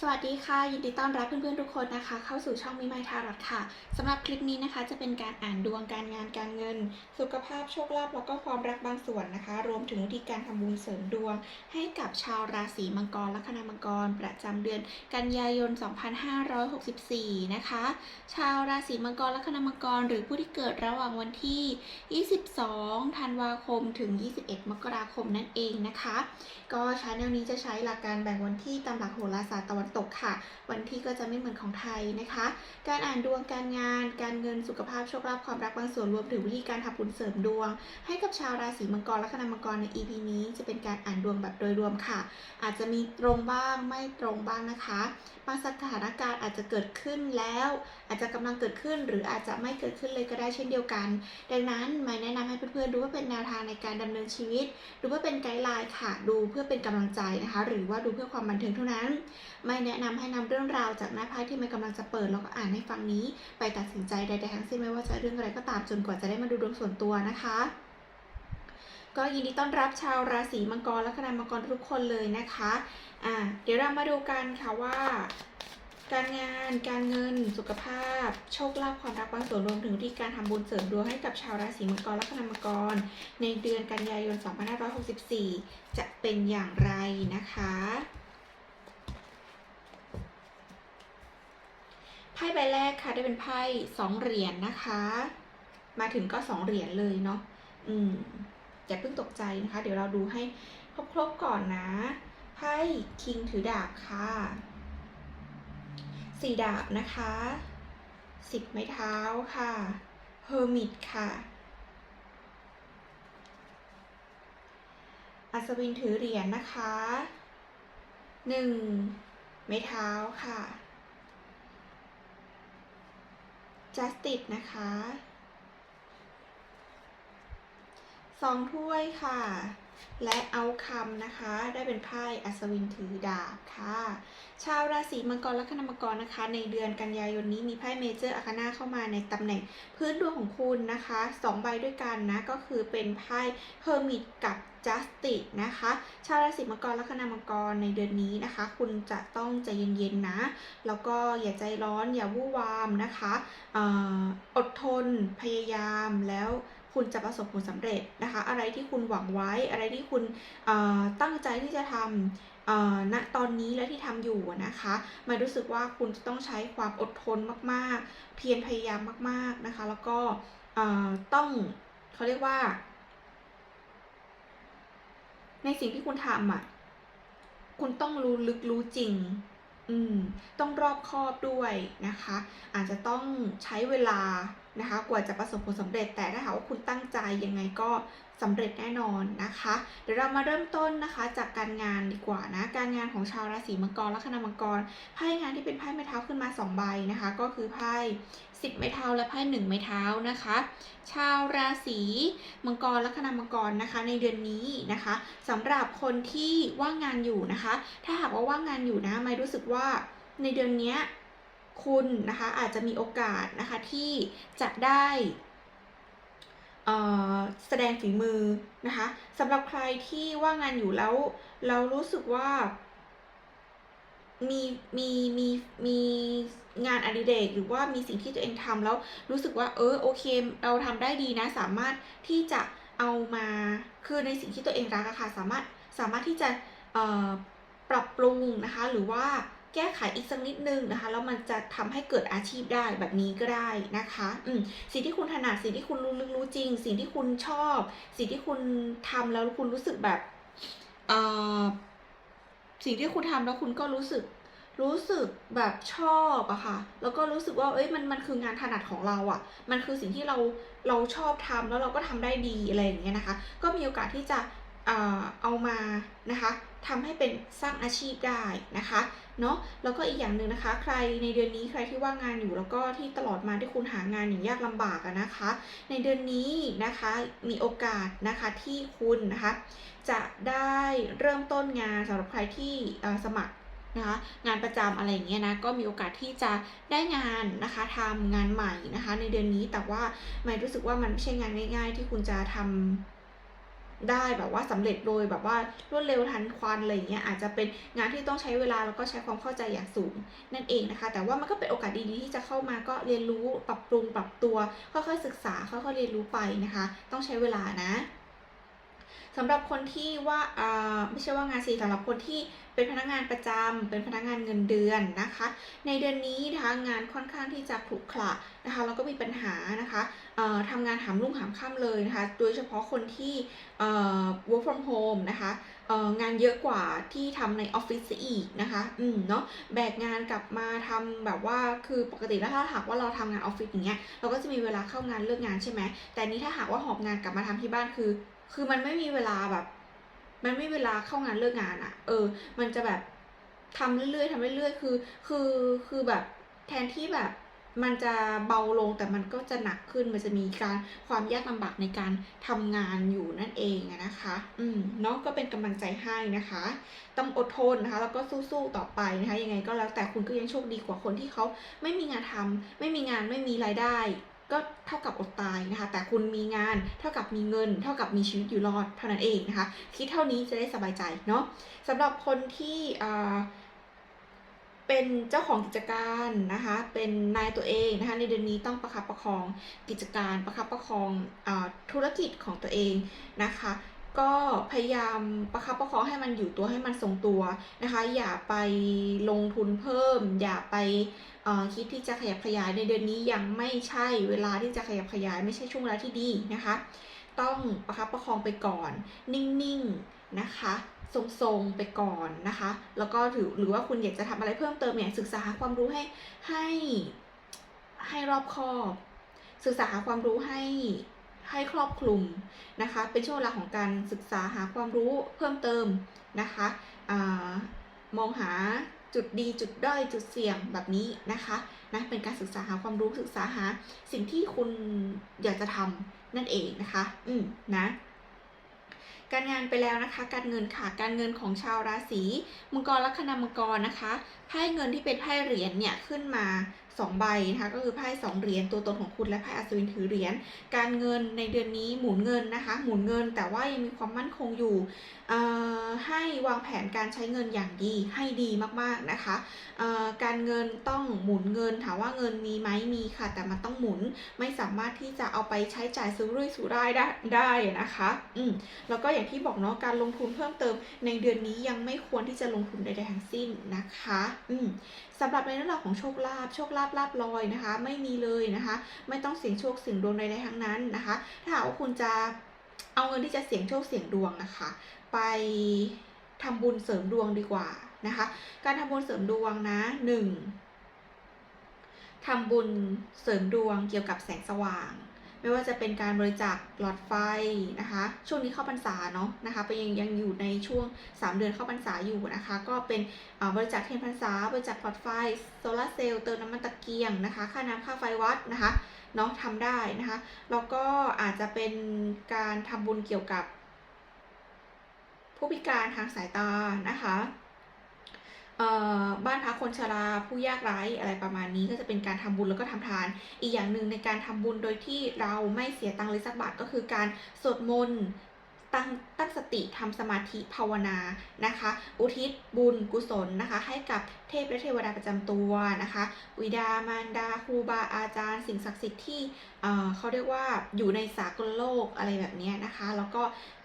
สวัสดีค่ะ ยินดีต้อนรับเพื่อนๆทุกคนนะคะ เข้าสู่ช่องมิไมทารอดค่ะสำหรับคลิปนี้นะคะ จะเป็นการอ่านดวงการงานการเงิน สุขภาพโชคลาภแล้วก็ความรักบางส่วนนะคะ รวมถึงวิธีการทำบุญเสริมดวง ให้กับชาวราศีมังกรและคณะมังกร ประจำเดือน กันยายน 2564 นะคะ ชาวราศีมังกรและคณะมังกร หรือผู้ที่เกิดระหว่างวันที่ 22 ธันวาคมถึง 21 มกราคมนั่นเองนะคะ ก็ชาแนลนี้จะใช้หลักการแบ่งวันที่ตามหลักโหราศาสตร์ตะวันตกค่ะ วันที่ก็จะไม่เหมือนของไทยนะคะ การอ่านดวงการงาน การเงินสุขภาพโชคลาภความรักบางส่วนรวมถึงวิธีการทำบุญเสริมดวง ให้กับชาวราศีมังกรและคณะมังกรใน EP นี้จะเป็นการอ่านดวงแบบโดยรวมค่ะ อาจจะมีตรงบ้างไม่ตรงบ้างนะคะบางสถานการณ์อาจจะเกิดขึ้นแล้ว อาจจะกำลังเกิดขึ้น หรืออาจจะไม่เกิดขึ้นเลยก็ได้เช่นเดียวกัน ดังนั้นไม่แนะนำให้เพื่อนๆดูว่าเป็นแนวทางในการดำเนินชีวิต ดูว่าเป็นไกด์ไลน์ค่ะ ดูเพื่อเป็นกำลังใจนะคะ หรือว่าดูเพื่อความบันเทิงเท่านั้น ไม่แนะนำให้นำเรื่องราวจากหน้าไพ่ที่มันกำลังจะเปิดแล้วก็อ่านให้ฟังนี้ ไปตัดสินใจใดๆทั้งสิ้นไม่ว่าจะเรื่องอะไรก็ตามจนกว่าจะได้มาดูดวงส่วนตัวนะคะก็ยินดีต้อนรับชาวราศีมังกรและคณะมังกรทุกคนเลยนะคะ อ่า เดี๋ยวเรามาดูกันค่ะว่า การงาน การเงิน สุขภาพ โชคลาภความรักบางส่วนรวมถึงวิธีการทำบุญเสริมดวงให้กับชาวราศีมังกรและคณะมังกร ในเดือนกันยายน 2564 จะเป็นอย่างไรนะคะ ไพ่ใบแรกค่ะได้เป็นไพ่สองเหรียญนะคะ มาถึงก็สองเหรียญเลยเนาะอืมอย่าเพิ่งตกใจนะคะ เดี๋ยวเราดูให้ครบๆก่อนนะไพ่คิงถือดาบค่ะสี่ดาบนะคะสิบไม้เท้าค่ะเฮอร์มิตค่ะอัศวินถือเหรียญนะคะหนึ่งไม้เท้าค่ะ จัสติสนะคะสองถ้วยค่ะ และเอาคำนะคะ ได้เป็นไพ่อัศวินถือดาบค่ะ ชาวราศีมังกรและคณมังกรนะคะ ในเดือนกันยายนนี้มีไพ่เมเจอร์อาคานาเข้ามาในตำแหน่งพื้นดวงของคุณนะคะสองใบด้วยกันนะ ก็คือเป็นไพ่เฮอร์มิตกับจัสตินะคะ ชาวราศีมังกรและคณมังกรในเดือนนี้นะคะ คุณจะต้องใจเย็นๆนะ แล้วก็อย่าใจร้อนอย่าวู่วามนะคะอออดทนพยายามแล้ว คุณจะประสบผลสำเร็จนะคะ อะไรที่คุณหวังไว้ อะไรที่คุณตั้งใจที่จะทำณตอนนี้และที่ทำอยู่นะคะหมายรู้สึกว่าคุณจะต้องใช้ความอดทนมากๆ เพียรพยายามมาก ๆนะคะ แล้วก็ต้องเขาเรียกว่า ในสิ่งที่คุณทำอะคุณต้องรู้ลึกรู้จริง อืม ต้องรอบคอบด้วยนะคะ อาจจะต้องใช้เวลา นะคะ กว่าจะประสบผลสำเร็จ แต่ถ้าหากว่าคุณตั้งใจยังไงก็สำเร็จแน่นอนนะคะ เดี๋ยวเรามาเริ่มต้นนะคะ จากการงานดีกว่านะ การงานของชาวราศีมังกรและคณะมังกร ไพ่งานที่เป็นไพ่ไม้เท้าขึ้นมา2ใบนะคะ ก็คือไพ่สิบไม้เท้าและไพ่หนึ่งไม้เท้านะคะ ชาวราศีมังกรและคณะมังกรนะคะ ในเดือนนี้นะคะสำหรับคนที่ว่างงานอยู่นะคะ ถ้าหากว่าว่างงานอยู่นะไม่รู้สึกว่าในเดือนนี้ คุณนะคะอาจจะมีโอกาสนะคะที่จะได้แสดงฝีมือนะคะสำหรับใครที่ว่างงานอยู่แล้วเรารู้สึกว่ามีมีมีมีงานอดิเรกหรือว่ามีสิ่งที่ตัวเองทำแล้วรู้สึกว่าเออโอเค เราทำได้ดีนะ สามารถที่จะเอามาคือในสิ่งที่ตัวเองรักอะค่ะสามารถสามารถที่จะปรับปรุงนะคะ หรือว่า แก้ไขอีกสักนิดนึงนะคะแล้วมันจะทำให้เกิดอาชีพได้แบบนี้ก็ได้นะคะอืมสิ่งที่คุณถนัดสิ่งที่คุณรู้ลึกรู้จริง สิ่งที่คุณชอบ สิ่งที่คุณทำแล้วคุณรู้สึกแบบเอ่อสิ่งที่คุณทำแล้วคุณก็รู้สึกรู้สึกแบบชอบอะค่ะ แล้วก็รู้สึกว่า เอ้ย มัน มันคืองานถนัดของเราอะมันคือสิ่งที่เรา เราชอบทำแล้วเราก็ทำได้ดีอะไรอย่างเงี้ยนะคะ ก็มีโอกาสที่จะ เอามานะคะทำให้เป็นสร้างอาชีพได้นะคะเนาะแล้วก็อีกอย่างหนึ่งนะคะ ใครในเดือนนี้ใครที่ว่างงานอยู่แล้วก็ที่ตลอดมาที่คุณหางานอย่างยากลำบากนะคะ ในเดือนนี้นะคะมีโอกาสนะคะที่คุณนะคะจะได้เริ่มต้นงานสำหรับใครที่สมัครนะคะงานประจำอะไรอย่างเงี้ยนะก็มีโอกาสที่จะได้งานนะคะทำงานใหม่นะคะ ในเดือนนี้แต่ว่าไม่รู้สึกว่ามันไม่ใช่งานง่าย ๆ ที่คุณจะทำ ได้แบบว่าสำเร็จโดยแบบว่ารวดเร็วทันควันอะไรอย่างเงี้ยอาจจะเป็นงานที่ต้องใช้เวลาแล้วก็ใช้ความเข้าใจอย่างสูงนั่นเองนะคะ แต่ว่ามันก็เป็นโอกาสดีๆที่จะเข้ามาก็เรียนรู้ปรับปรุงปรับตัวค่อยๆศึกษาค่อยๆเรียนรู้ไปนะคะ ต้องใช้เวลานะ สำหรับคนที่ว่าอ่าไม่ใช่ว่างานสิสำหรับคนที่เป็นพนักงานประจำเป็นพนักงานเงินเดือนนะคะ ในเดือนนี้นะคะงานค่อนข้างที่จะขรุขระนะคะแล้วก็มีปัญหานะคะเอ่อทำงานหามรุ่งหามค่ำเลยนะคะ โดยเฉพาะคนที่เอ่อ work from home นะคะงานเยอะกว่าที่ทำในออฟฟิศอีกนะคะ อืมเนาะแบกงานกลับมาทำแบบว่าคือปกติแล้วถ้าหากว่าเราทำงานออฟฟิศอย่างเงี้ยเราก็จะมีเวลาเข้างานเลิกงานใช่ไหมแต่นี้ถ้าหากว่าหอบงานกลับมาทำที่บ้านคือ คือมันไม่มีเวลาแบบ มันไม่มีเวลาเข้างานเลิกงานอะ่ะเออ มันจะแบบทำเรื่อยๆทำเรื่อยๆ คือ คือ คือแบบแทนที่แบบมันจะเบาลงแต่มันก็จะหนักขึ้น มันจะมีการความยากลำบากในการทำงานอยู่นั่นเองนะคะ อืมเนาะก็เป็นกำลังใจให้นะคะ ต้องอดทนนะคะ แล้วก็สู้ๆต่อไปนะคะ ยังไงก็แล้วแต่คุณก็ยังโชคดีกว่าคนที่เขาไม่มีงานทำไม่มีงานไม่มีรายได้ ก็เท่ากับอดตายนะคะ แต่คุณมีงานเท่ากับมีเงิน เท่ากับมีชีวิตอยู่รอดเท่านั้นเองนะคะ คิดเท่านี้จะได้สบายใจเนาะสำหรับคนที่เป็นเจ้าของกิจการนะคะ เป็นนายตัวเองนะคะ ในเดือนนี้ต้องประคับประคองกิจการประคับประคองอธุรกิจของตัวเองนะคะ ก็พยายามประคับประคองให้มันอยู่ตัวให้มันทรงตัวนะคะ อย่าไปลงทุนเพิ่ม อย่าไปคิดที่จะขยับขยายในเดือนนี้ยังไม่ใช่เวลาที่จะขยับขยายไม่ใช่ช่วงเวลาที่ดีนะคะ ต้องประคับประคองไปก่อน นิ่งๆนะคะทรงๆไปก่อนนะคะ แล้วก็ถือหรือว่าคุณอยากจะทำอะไรเพิ่มเติมเนี่ยศึกษาหาความรู้ให้ให้ให้รอบคอบ ศึกษาหาความรู้ให้ ให้ครอบคลุมนะคะ เป็นช่วงเวลาของการศึกษาหาความรู้เพิ่มเติมนะคะอมองหาจุดดีจุดด้อยจุดเสี่ยงแบบนี้นะคะนะเป็นการศึกษาหาความรู้ศึกษาหาสิ่งที่คุณอยากจะทำนั่นเองนะคะ อืมนะการงานไปแล้วนะคะ การเงินค่ะการเงินของชาวราศีมังกรลัคนามังกรนะคะไพ่เงินที่เป็นไพ่เหรียญเนี่ยขึ้นมา สองใบนะคะก็คือไพ่สองเหรียญตัวตนของคุณและไพ่อัศวินถือเหรียญการเงินในเดือนนี้หมุนเงินนะคะ หมุนเงินแต่ว่ายังมีความมั่นคงอยู่ให้วางแผนการใช้เงินอย่างดีให้ดีมากๆนะคะการเงินต้องหมุนเงินถามว่าเงินมีไหมมีค่ะ แต่มันต้องหมุนไม่สามารถที่จะเอาไปใช้จ่ายซื้อรุ่ยสุร่ายได้ได้นะคะอืมแล้วก็อย่างที่บอกเนาะการลงทุนเพิ่มเติมในเดือนนี้ยังไม่ควรที่จะลงทุนใดๆทั้งสิ้นนะคะอืมสำหรับในเรื่องของโชคลาภโชคลาภลาบลอยนะคะ ไม่มีเลยนะคะ ไม่ต้องเสี่ยงโชคเสี่ยงดวงใดๆทั้งนั้นนะคะ ถ้าหากว่าคุณจะเอาเงินที่จะเสี่ยงโชคเสี่ยงดวงนะคะ ไปทำบุญเสริมดวงดีกว่านะคะ การทำบุญเสริมดวงนะหนึ่งทำบุญเสริมดวงเกี่ยวกับแสงสว่าง ไม่ว่าจะเป็นการบริจาคหลอดไฟนะคะ ช่วงนี้เข้าพรรษาเนาะนะคะไปยังยังอยู่ในช่วง 3 เดือนเข้าพรรษาอยู่นะคะ ก็เป็นบริจาคเทียนพรรษา บริจาคหลอดไฟโซลาเซลล์เติมน้ำมันตะเกียงนะคะ ค่าน้ำค่าไฟวัดนะคะเนาะทำได้นะคะแล้วก็อาจจะเป็นการทำบุญเกี่ยวกับผู้พิการทางสายตานะคะ บ้านพักคนชราผู้ยากไร้อะไรประมาณนี้ก็จะเป็นการทำบุญแล้วก็ทำทาน อีกอย่างหนึ่งในการทำบุญโดยที่เราไม่เสียตังค์เลยสักบาทก็คือการสวดมนต์ ตั้งตั้งสติทำสมาธิภาวนานะคะ อุทิศบุญกุศลนะคะ ให้กับเทพและเทวดาประจำตัวนะคะวิดามารดาครูบาอาจารย์ สิ่งศักดิ์สิทธิ์ที่เขาเรียกว่าอยู่ในสากลโลกอะไรแบบนี้นะคะ แล้วก็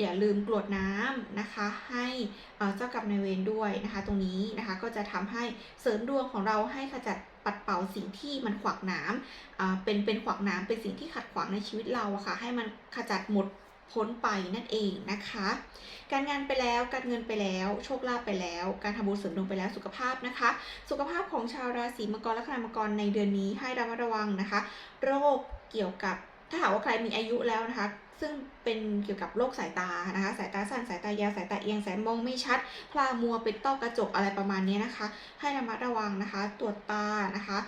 อย่าลืมกรวดน้ำนะคะ ให้เจ้ากรรมนายเวรด้วยนะคะ ตรงนี้นะคะก็จะทำให้เสริมดวงของเราให้ขจัดปัดเป่าสิ่งที่มันขวากหนามเป็นเป็นขวากหนามเป็นสิ่งที่ขัดขวางในชีวิตเราอะค่ะ ให้มันขจัดหมด พ้นไปนั่นเองนะคะ การงานไปแล้วการเงินไปแล้ว โชคลาภไปแล้ว การทำบุญเสริมดวงไปแล้วสุขภาพนะคะ สุขภาพของชาวราศีมังกรและคณามังกรในเดือนนี้ให้ระมัดระวังนะคะ โรคเกี่ยวกับถ้าหากว่าใครมีอายุแล้วนะคะ ซึ่งเป็นเกี่ยวกับโรคสายตานะคะ สายตาสั้นสายตายาวสายตาเอียงสายมองไม่ชัดพลามัวเป็นต้อกระจกอะไรประมาณนี้นะคะ ให้ระมัดระวังนะคะ ตรวจตานะคะ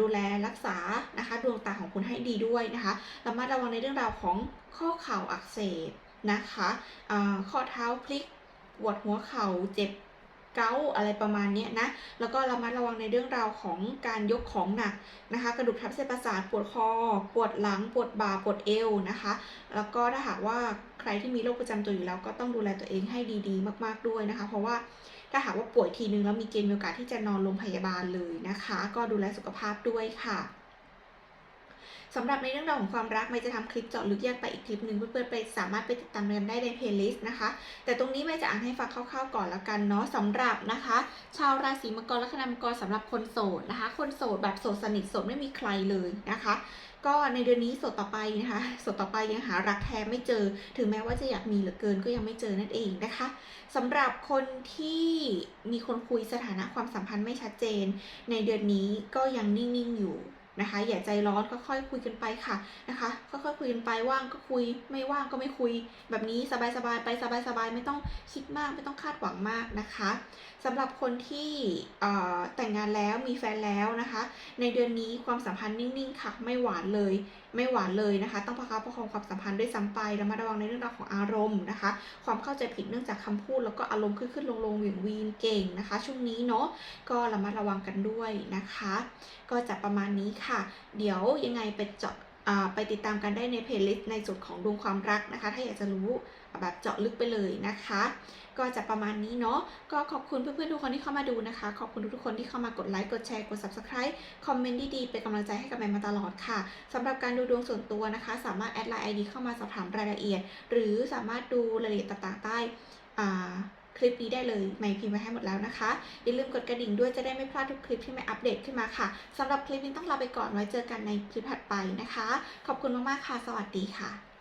ดูแลรักษานะคะ ดวงตาของคุณให้ดีด้วยนะคะระมัดระวังในเรื่องราวของ ข้อเข่าอักเสบนะคะข้อเท้าพลิกปวดหัวเข่าเจ็บเกาอะไรประมาณนี้นะ แล้วก็ระมัดระวังในเรื่องราวของการยกของหนักนะคะ กระดูกทับเส้นประสาทปวดคอ ปวดหลัง ปวดบ่า ปวดเอวนะคะ แล้วก็ถ้าหากว่าใครที่มีโรคประจำตัวอยู่แล้ว ก็ต้องดูแลตัวเองให้ดีๆ มากๆด้วยนะคะ เพราะว่าถ้าหากว่าป่วยทีนึงแล้วมีเกณฑ์มีโอกาสที่จะนอนโรงพยาบาลเลยนะคะ ก็ดูแลสุขภาพด้วยค่ะ สำหรับในเรื่องราวของความรักไม่จะทำคลิปเจาะลึกแยกไปอีกคลิปหนึ่งเพื่อนๆไปสามารถไปติดตามกันได้ในเพลย์ลิสต์นะคะ แต่ตรงนี้ไม่จะอ่านให้ฟังคร่าวๆก่อนแล้วกันเนาะสำหรับนะคะ ชาวราศีมังกรและคณะมังกรสำหรับคนโสดนะคะ คนโสดแบบโสดสนิทโสดไม่มีใครเลยนะคะ ก็ในเดือนนี้โสดต่อไปนะคะโสดต่อไปยังหารักแท้ไม่เจอ ถึงแม้ว่าจะอยากมีเหลือเกินก็ยังไม่เจอนั่นเองนะคะสำหรับคนที่มีคนคุยสถานะความสัมพันธ์ไม่ชัดเจน ในเดือนนี้ก็ยังนิ่งๆอยู่ นะคะ อย่าใจร้อนค่อยๆคุยกันไปค่ะนะคะค่อยๆคุยกันไปว่างก็คุย ไม่ว่างก็ไม่คุย แบบนี้สบายๆไปสบายๆไม่ต้องคิดมากไม่ต้องคาดหวังมากนะคะสำหรับคนที่แต่งงานแล้วมีแฟนแล้วนะคะ ในเดือนนี้ความสัมพันธ์นิ่งๆค่ะไม่หวานเลย ไม่หวานเลยนะคะ ต้องประคับประคองความสัมพันธ์ด้วยซ้ำไประมัดระวังในเรื่องราวของอารมณ์นะคะ ความเข้าใจผิดเนื่องจากคำพูด แล้วก็อารมณ์ขึ้นขึ้นลงลงเหวี่ยงวีนเก่งนะคะ ช่วงนี้เนาะก็ระมัดระวังกันด้วยนะคะ ก็จะประมาณนี้ค่ะ เดี๋ยวยังไงไปเจาะ ไปติดตามกันได้ในเพลย์ลิสต์ในจุดของดวงความรักนะคะ ถ้าอยากจะรู้แบบเจาะลึกไปเลยนะคะ ก็จะประมาณนี้เนาะก็ขอบคุณเพื่อนๆทุกคนที่เข้ามาดูนะคะ ขอบคุณทุกๆคนที่เข้ามากดไลค์กดแชร์กด subscribe คอมเมนต์ดีๆเป็นกำลังใจให้กับแมนมาตลอดค่ะสำหรับการดูดวงส่วนตัวนะคะ สามารถแอดไลน์ ID เข้ามาสอบถามรายละเอียด หรือสามารถดูรายละเอียดต่างๆใต้อ่า ลิปนี้ได้เลยไม่พิมพ์ไว้ให้หมดแล้วนะคะ อย่าลืมกดกระดิ่งด้วยจะได้ไม่พลาดทุกคลิปที่ไม่อัปเดตขึ้นมาค่ะสำหรับคลิปนี้ต้องลาไปก่อนไว้เจอกันในคลิปถัดไปนะคะ ขอบคุณมากๆค่ะ สวัสดีค่ะ